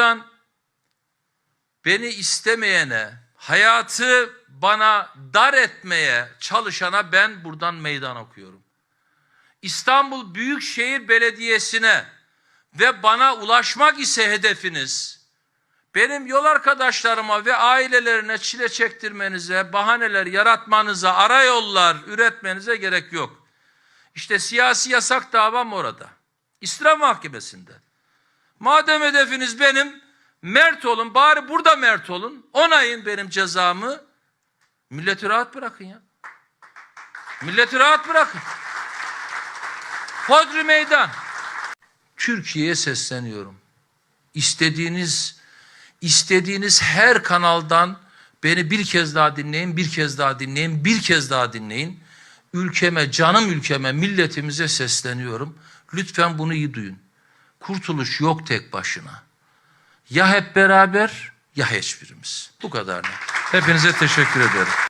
buradan beni istemeyene, hayatı bana dar etmeye çalışana ben buradan meydan okuyorum. İstanbul Büyükşehir Belediyesi'ne ve bana ulaşmak ise hedefiniz, benim yol arkadaşlarıma ve ailelerine çile çektirmenize, bahaneler yaratmanıza, ara yollar üretmenize gerek yok. İşte siyasi yasak davam orada. İstiraf Mahkemesi'nde. Madem hedefiniz benim, mert olun, bari burada mert olun, onayın benim cezamı, milleti rahat bırakın ya. Milleti rahat bırakın. Hodri meydan. Türkiye'ye sesleniyorum. İstediğiniz istediğiniz her kanaldan beni bir kez daha dinleyin, bir kez daha dinleyin, bir kez daha dinleyin. Ülkeme, canım ülkeme, milletimize sesleniyorum. Lütfen bunu iyi duyun. Kurtuluş yok tek başına. Ya hep beraber ya hiçbirimiz. Bu kadar. Hepinize teşekkür ederim.